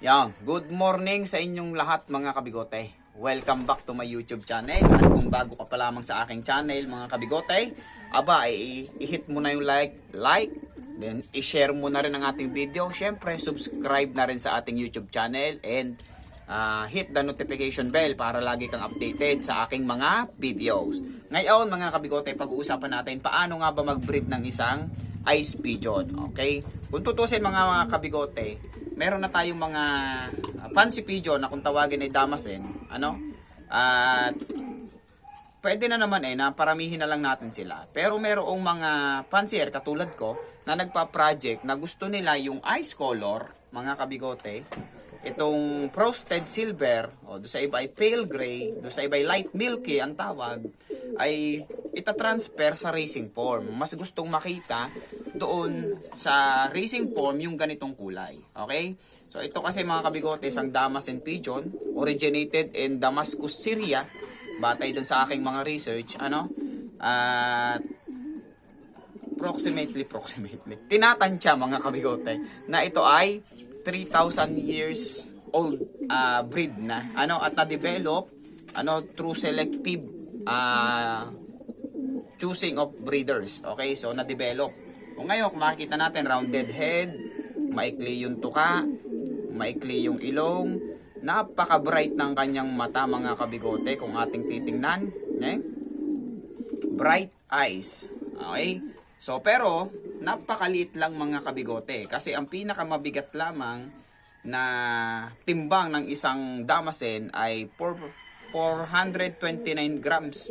Yan, good morning sa inyong lahat mga kabigote. Welcome back to my YouTube channel. At kung bago ka pa lamang sa aking channel mga kabigote, aba i-hit mo na yung like, like, then i-share mo na rin ang ating video. Siyempre, subscribe na rin sa ating YouTube channel and ah, hit the notification bell para lagi kang updated sa aking mga videos. Ngayon mga kabigote, pag-uusapan natin paano nga ba mag-breed ng isang ice pigeon. Okay? Kung tutusin mga, mga kabigote, meron na tayong mga uh, fancy pigeon na kung tawagin ay damasen, ano? At pwede na naman eh na paramihin na lang natin sila. Pero merong mga fancier katulad ko na nagpa-project na gusto nila yung ice color, mga kabigote, itong frosted silver, o do sa iba ay pale gray, do sa iba ay light milky ang tawag, ay itatransfer sa racing form. Mas gustong makita doon sa racing form yung ganitong kulay. Okay? So ito kasi mga kabigote, isang Damasen pigeon, originated in Damascus, Syria. Batay doon sa aking mga research, ano? At approximately, approximately, tinatansya mga kabigote, na ito ay 3,000 years old ah, breed na. Ano? At na-develop ano, through selective ah, choosing of breeders. Okay, so na-develop. Kung ngayon, kung makikita natin, rounded head, maikli yung tuka, maikli yung ilong, napaka-bright ng kanyang mata mga kabigote kung ating titingnan. Okay? Bright eyes. Okay? So, pero, napakaliit lang mga kabigote. Kasi ang pinakamabigat lamang na timbang ng isang damasen ay 4, 429 grams.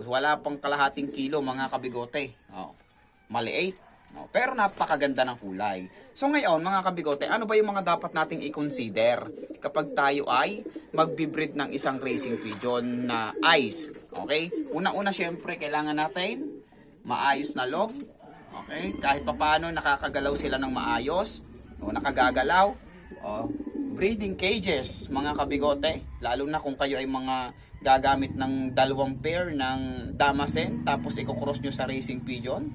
Wala pang kalahating kilo mga kabigote. Oh, maliit. Oh, pero napakaganda ng kulay. So ngayon mga kabigote, ano ba yung mga dapat nating i-consider kapag tayo ay magbibreed ng isang racing pigeon na ice? Okay? Una-una syempre kailangan natin maayos na loob. Okay? Kahit papaano nakakagalaw sila ng maayos o nakagagalaw. O, breeding cages mga kabigote. Lalo na kung kayo ay mga gagamit ng dalawang pair ng damasen tapos i-cross nyo sa racing pigeon.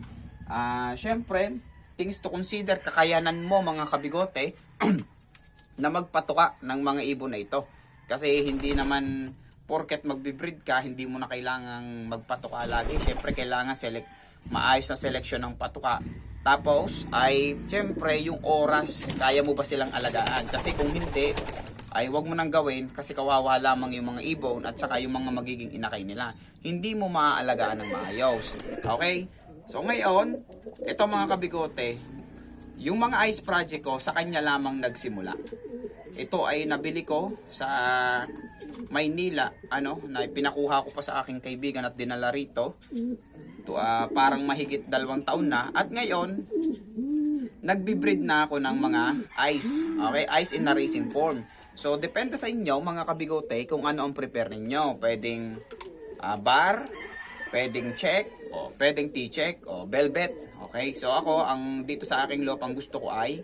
Ah, syempre, things to consider kakayanan mo mga kabigote na magpatuka ng mga ibon na ito. Kasi hindi naman porket magbe-breed ka, hindi mo na kailangang magpatuka lagi. Syempre, kailangan select maayos na selection ng patuka. Tapos ay syempre yung oras, kaya mo ba silang alagaan? Kasi kung hindi, ay wag mo nang gawin kasi kawawa lamang yung mga ibon at saka yung mga magiging inakay nila. Hindi mo maaalagaan ng maayos. Okay? So ngayon, ito mga kabigote, yung mga ice project ko sa kanya lamang nagsimula. Ito ay nabili ko sa Maynila, ano, na pinakuha ko pa sa aking kaibigan at dinala rito. To, ah, parang mahigit dalawang taon na. At ngayon, nagbi-breed na ako ng mga ice. Okay? Ice in a racing form. So, depende sa inyo, mga kabigote, kung ano ang prepare ninyo. Pwedeng ah, bar, pwedeng check, o pwedeng T-check, o velvet. Okay? So, ako, ang dito sa aking loob, ang gusto ko ay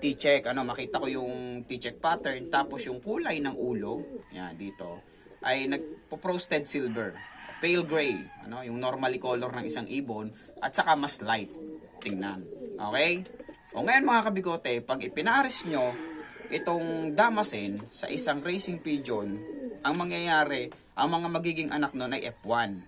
T-check. Ano, makita ko yung T-check pattern. Tapos, yung kulay ng ulo, yan, dito, ay nagpo-frosted silver. Pale gray, ano, yung normally color ng isang ibon, at saka mas light. Tingnan. Okay? O ngayon mga kabigote, pag ipinaris nyo itong damasen sa isang racing pigeon, ang mangyayari, ang mga magiging anak nun ay F1.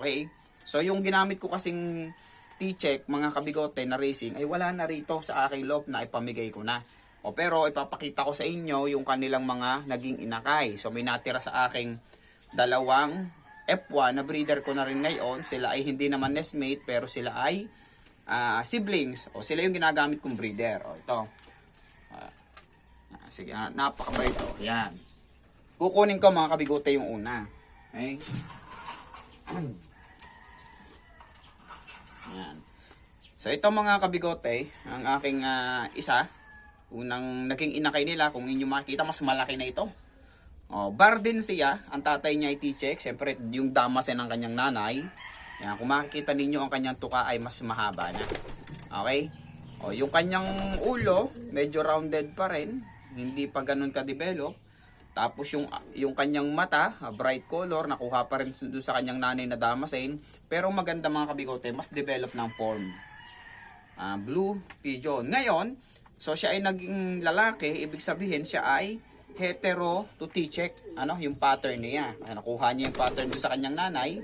Okay? So yung ginamit ko kasing T-check, mga kabigote na racing, ay wala na rito sa aking loob na ipamigay ko na. O pero ipapakita ko sa inyo yung kanilang mga naging inakay. So may natira sa aking dalawang F1 na breeder ko na rin ngayon. Sila ay hindi naman nestmate pero sila ay ah, siblings. O sila yung ginagamit kong breeder. O ito. Ah, sige, ah, napakabait ito. Yan. Kukunin ko mga kabigote yung una. Okay? Yan. So ito mga kabigote, ang aking ah, isa, unang naging inakay nila, kung inyo makikita, mas malaki na ito. Oh, bar din siya, ang tatay niya ay T-check, syempre yung damasen ng kanyang nanay. Yan, kung makikita ninyo ang kanyang tuka ay mas mahaba na. Okay? Oh, yung kanyang ulo, medyo rounded pa rin, hindi pa ganun ka-develop. Tapos yung yung kanyang mata, ah, bright color, nakuha pa rin doon sa kanyang nanay na damasen. Pero maganda mga kabigote, mas develop ng form. Ah, blue pigeon. Ngayon, So siya ay naging lalaki, ibig sabihin siya ay hetero to T-check. Ano, yung pattern niya. Nakuha niya yung pattern doon sa kanyang nanay.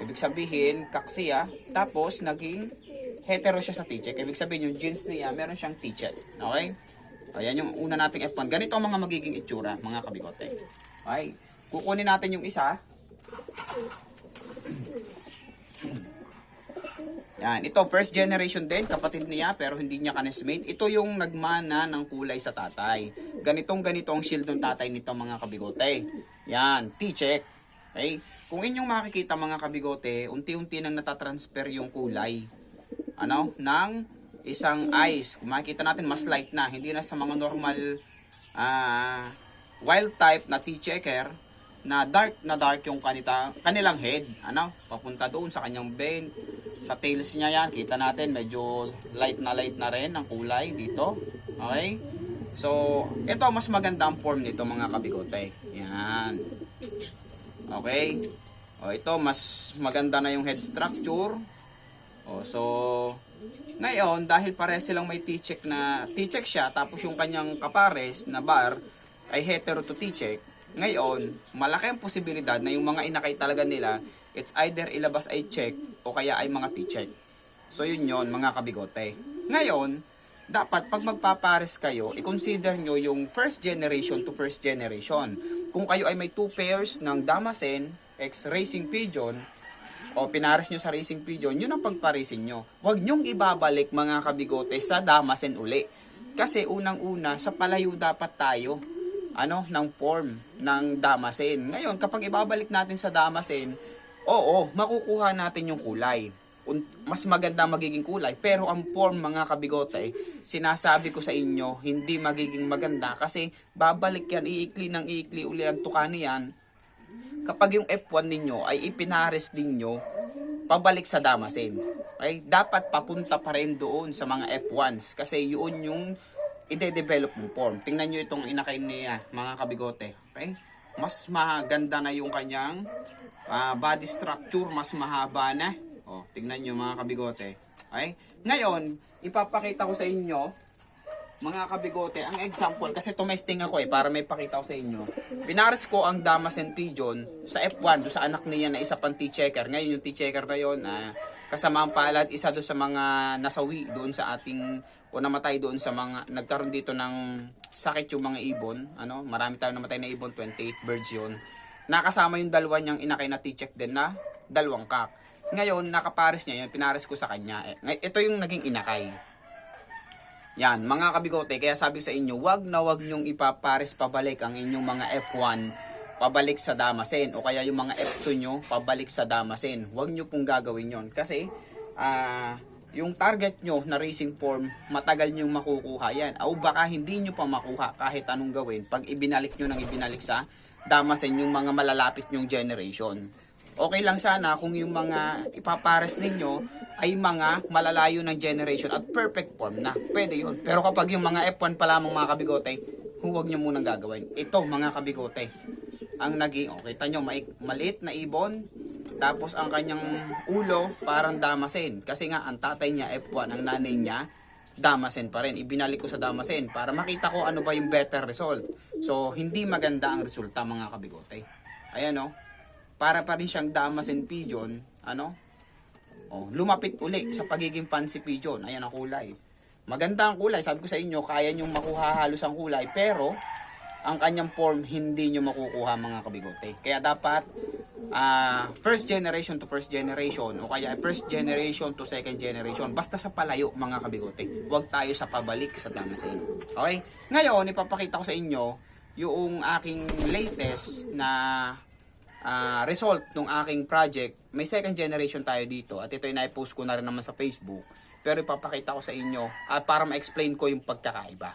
Ibig sabihin, kaksiya. Tapos, naging hetero siya sa T-check. Ibig sabihin, yung genes niya, meron siyang T-check. Okay? Ayan yung una nating F1. Ganito ang mga magiging itsura, mga kabigote. Okay? Kukunin natin yung isa. Yan, ito first generation din, kapatid niya pero hindi niya kanesmate. Ito yung nagmana ng kulay sa tatay. Ganitong ganito ang shield ng tatay nito mga kabigote. Yan, T-check. Okay? Kung inyong makikita mga kabigote, unti-unti nang natatransfer yung kulay. Ano? Ng isang eyes. Kung makikita natin, mas light na. Hindi na sa mga normal ah, wild type na T-checker na dark na dark yung kanita, kanilang head. Ano? Papunta doon sa kanyang bend. Sa tails niya yan, kita natin medyo light na light na rin ang kulay dito. Okay? So, ito mas maganda ang form nito mga kabigote. Yan. Okay? O, ito mas maganda na yung head structure. O, so, ngayon, dahil pare silang may T-check na, T-check siya, tapos yung kanyang kapares na bar ay hetero to T-check, ngayon, malaki ang posibilidad na yung mga inakay talaga nila, it's either ilabas ay check o kaya ay mga T-check. So yun yon mga kabigote. Ngayon, dapat pag magpapares kayo, i-consider nyo yung first generation to first generation. Kung kayo ay may two pairs ng Damasen X Racing Pigeon, o pinares nyo sa Racing Pigeon, yun ang pagparesin nyo. Huwag nyong ibabalik mga kabigote sa Damasen uli. Kasi unang-una, sa palayo dapat tayo ano ng form ng Damasen. Ngayon, kapag ibabalik natin sa Damasen, oo, makukuha natin yung kulay. Mas maganda magiging kulay, pero ang form mga kabigote, sinasabi ko sa inyo, hindi magiging maganda kasi babalik yan, iikli ng iikli uli ang tukani yan. Kapag yung F1 ninyo ay ipinares ninyo, pabalik sa Damasen. Okay? Dapat papunta pa rin doon sa mga F1s kasi yun yung ide-develop ng form. Tingnan nyo itong inakay niya, mga kabigote. Okay? Mas maganda na yung kanyang ah, body structure, mas mahaba na. O, tingnan nyo mga kabigote. Okay? Ngayon, ipapakita ko sa inyo, mga kabigote, ang example, kasi tumesting ako eh, para may pakita ko sa inyo. Pinares ko ang Damasen Pigeon sa F1, do sa anak niya na isa pang T-checker. Ngayon yung T-checker na yun, ah, kasama ang palad, isa doon sa mga nasawi doon sa ating, o namatay doon sa mga, nagkaroon dito ng sakit yung mga ibon. Ano, marami tayong namatay na ibon, 28 birds yun. Nakasama yung dalawa niyang inakay na T-check din na dalawang kak. Ngayon, nakapares niya yun, pinares ko sa kanya. Eh, ito yung naging inakay. Yan, mga kabigote, kaya sabi sa inyo, wag na wag nyong ipapares pabalik ang inyong mga F1 pabalik sa Damasen o kaya yung mga F2 nyo pabalik sa Damasen. Wag nyo pong gagawin yon kasi ah yung target nyo na racing form, matagal nyo makukuha yan. O baka hindi nyo pa makuha kahit anong gawin pag ibinalik nyo nang ibinalik sa Damasen yung mga malalapit nyong generation. Okay lang sana kung yung mga ipapares ninyo ay mga malalayo ng generation at perfect form na. Pwede yun. Pero kapag yung mga F1 pa lamang mga kabigote, huwag nyo munang gagawin. Ito mga kabigote. Ang naging, oh, kita nyo, maliit na ibon. Tapos ang kanyang ulo parang damasen. Kasi nga ang tatay niya F1, ang nanay niya damasen pa rin. Ibinalik ko sa damasen para makita ko ano ba yung better result. So, hindi maganda ang resulta mga kabigote. Ayan o. Para pa rin siyang damasen pigeon. Ano? Oh, lumapit uli sa pagiging fancy pigeon. Ayan ang kulay. Maganda ang kulay. Sabi ko sa inyo, kaya nyong makuha halos ang kulay. Pero, ang kanyang form, hindi nyo makukuha mga kabigote. Kaya dapat, ah, first generation to first generation, o kaya first generation to second generation, basta sa palayo mga kabigote. Huwag tayo sa pabalik sa damasin. Okay? Ngayon, ipapakita ko sa inyo, yung aking latest na ah, result ng aking project, may second generation tayo dito at ito ay naipost ko na rin naman sa Facebook. Pero ipapakita ko sa inyo at para ma-explain ko yung pagkakaiba.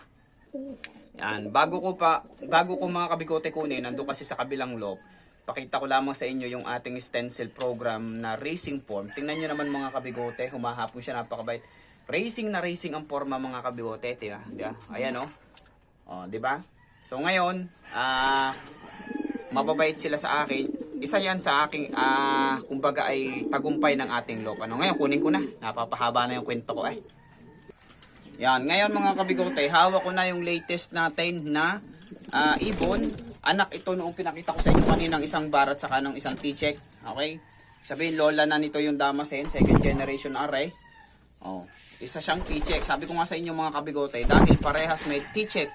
Yan, bago ko pa, bago ko mga kabigote kunin, nandun kasi sa kabilang loop, pakita ko lamang sa inyo yung ating stencil program na racing form. Tingnan nyo naman mga kabigote, humahapon siya napakabait. Racing na racing ang forma mga kabigote, di ba? Di ba? Ayan oh. Oh, di ba? So ngayon, ah mababait sila sa akin. Isa yan sa aking, ah, kumbaga ay tagumpay ng ating loob. Ano ngayon, kunin ko na. Napapahaba na yung kwento ko eh. Yan, ngayon mga kabigote, hawak ko na yung latest natin na ah, ibon. Anak ito noong pinakita ko sa inyo kaninang isang barat saka ng isang T-check. Okay? Sabihin, lola na nito yung Damasen, second generation array. Oh, isa siyang T-check. Sabi ko nga sa inyo mga kabigote, dahil parehas may T-check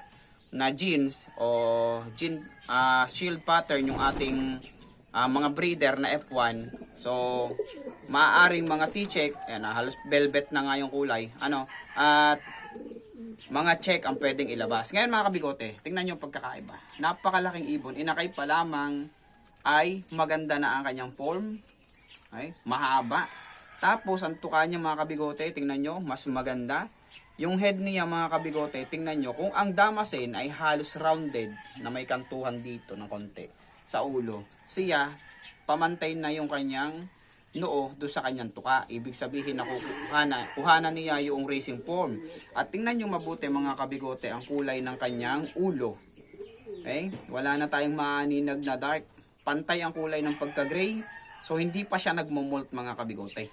na jeans o jean ah, shield pattern yung ating ah, mga breeder na F1. So, maaaring mga T-check, yan, ah, halos velvet na nga yung kulay. Ano? At mga check ang pwedeng ilabas. Ngayon mga kabigote, tingnan nyo pagkakaiba. Napakalaking ibon. Inakay pa lamang ay maganda na ang kanyang form. Ay, mahaba. Tapos, ang tuka niya mga kabigote, tingnan nyo, mas maganda. Yung head niya mga kabigote, tingnan nyo, kung ang damasen ay halos rounded na may kantuhan dito ng konti sa ulo, siya, pamantay na yung kanyang noo do sa kanyang tuka. Ibig sabihin na kuhana, kuhana niya yung racing form. At tingnan nyo mabuti mga kabigote ang kulay ng kanyang ulo. Okay? Wala na tayong maaninag na dark. Pantay ang kulay ng pagka-gray. So hindi pa siya nagmo-molt mga kabigote.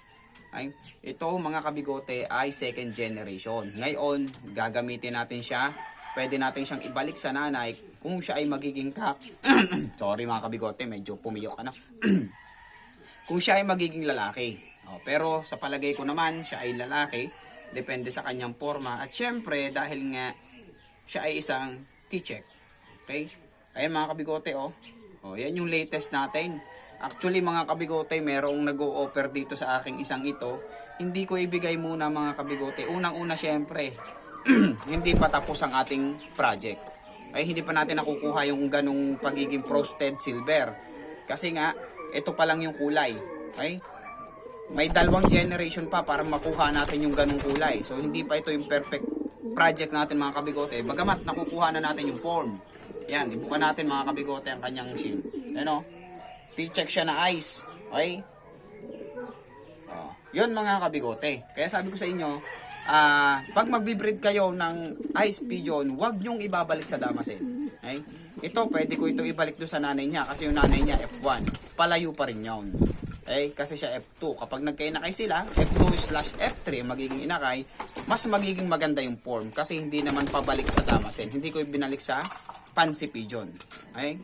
Ay, ito mga kabigote ay second generation. Ngayon, gagamitin natin siya. Pwede natin siyang ibalik sa nanay kung siya ay magiging kak. Sorry mga kabigote, medyo pumiyok ka na. kung siya ay magiging lalaki. O, pero sa palagay ko naman, siya ay lalaki. Depende sa kanyang forma. At syempre, dahil nga siya ay isang T-check. Okay? Ayan mga kabigote, oh. Oh, yan yung latest natin. Actually, mga kabigote, merong nag-o-offer dito sa aking isang ito. Hindi ko ibigay muna mga kabigote. Unang-una, syempre, hindi pa tapos ang ating project. Ay, hindi pa natin nakukuha yung ganong pagiging frosted silver. Kasi nga, ito pa lang yung kulay. Okay? May dalawang generation pa para makuha natin yung ganong kulay. So, hindi pa ito yung perfect project natin mga kabigote. Bagamat nakukuha na natin yung form. Yan, ibuka natin mga kabigote ang kanyang shield. Ano? T-check siya na ice. Okay? Oh, yun mga kabigote. Kaya sabi ko sa inyo, ah pag magbi-breed kayo ng ice pigeon, huwag nyong ibabalik sa damasin. Okay? Ito, pwede ko ito ibalik do sa nanay niya kasi yung nanay niya F1. Palayo pa rin yun. Okay? Kasi siya F2. Kapag nagkainakay sila, F2 slash F3 magiging inakay, mas magiging maganda yung form kasi hindi naman pabalik sa damasin. Hindi ko ibinalik sa fancy pigeon. Okay?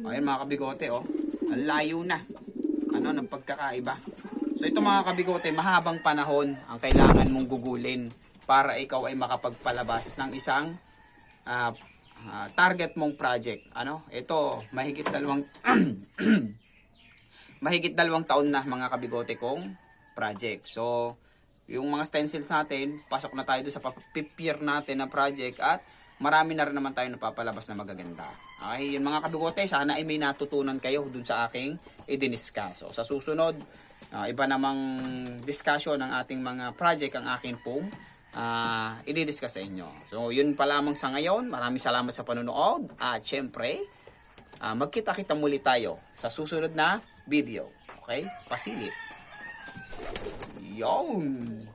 Ayun mga kabigote, oh. Ang layo na. Ano, ng pagkakaiba. So ito mga kabigote, mahabang panahon ang kailangan mong gugulin para ikaw ay makapagpalabas ng isang ah, ah, target mong project. Ano? Ito, mahigit dalawang mahigit dalawang taon na mga kabigote kong project. So, yung mga stencils natin, pasok na tayo sa papipir natin na project at marami na rin naman tayo napapalabas na magaganda. Okay, yun mga kabigote, sana ay may natutunan kayo dun sa aking idiniscuss. So, sa susunod, ah, iba namang discussion ng ating mga project ang akin pong uh, i-discuss sa inyo. So, yun pa lamang sa ngayon. Maraming salamat sa panonood. At syempre, ah, magkita-kita muli tayo sa susunod na video. Okay? Pasilip. Yon!